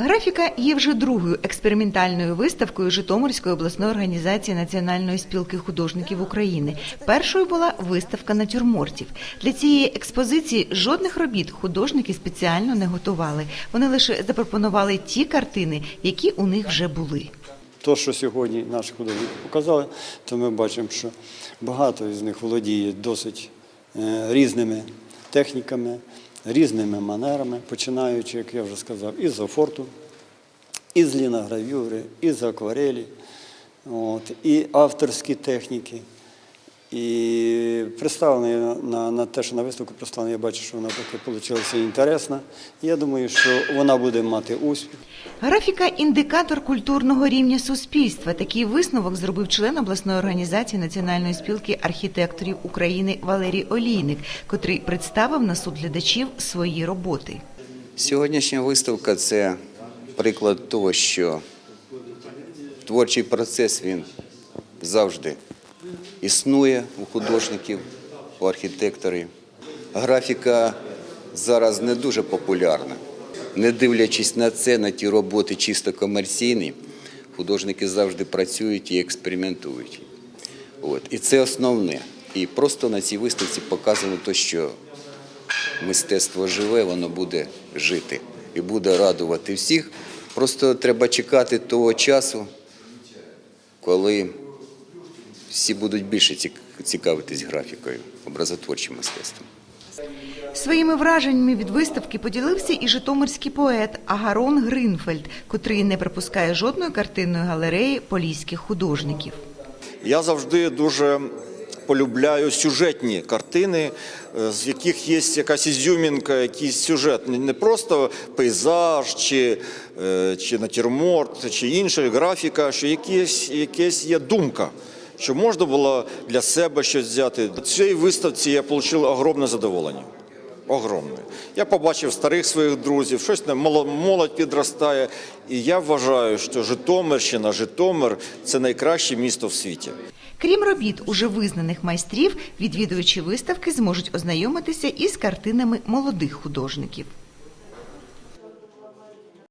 Графіка є вже другою експериментальною виставкою Житомирської обласної організації Національної спілки художників України. Першою була виставка натюрмортів. Для цієї експозиції жодних робіт художники спеціально не готували. Вони лише запропонували ті картини, які у них вже були. То, що сьогодні наші художники показали, то ми бачимо, що багато з них володіє досить е, різними техніками, різними манерами, починаючи, як я вже сказав, із офорту, із ліногравюри, із акварелі, от, і авторські техніки. І представлено я на, на те, що на виставку представлено, я бачу, що вона таки вийшла інтересна. Я думаю, що вона буде мати успіх. Графіка індикатор культурного рівня суспільства. Такий висновок зробив член обласної організації Національної спілки архітекторів України Валерій Олійник, котрий представив на суд глядачів свої роботи. Сьогоднішня виставка це приклад того, що творчий процес він завжди існує у художників, у архітекторів. Графіка зараз не дуже популярна. Не дивлячись на це, на ті роботи чисто комерційні, художники завжди працюють і експериментують. От. І це основне. І просто на цій виставці показано те, що мистецтво живе, воно буде жити і буде радувати всіх. Просто треба чекати того часу, коли всі будуть більше цік- цікавитись графікою, образотворчим мистецтвом. Своїми враженнями від виставки поділився і житомирський поет Агарон Гринфельд, котрий не пропускає жодної картинної галереї поліських художників. Я завжди дуже полюбляю сюжетні картини, е, з яких є якась ізюмінка, якийсь сюжет. Не- просто пейзаж чи, е, чи натюрморт, чи інша графіка, що якесь, якесь є думка. Що можна було для себе щось взяти. В цій виставці я отримав огромне задоволення. Огромне. Я побачив старих своїх друзів, щось не- моло- молодь підростає. І я вважаю, що Житомирщина, Житомир це найкраще місто в світі. Крім робіт уже визнаних майстрів, відвідувачі виставки зможуть ознайомитися із картинами молодих художників.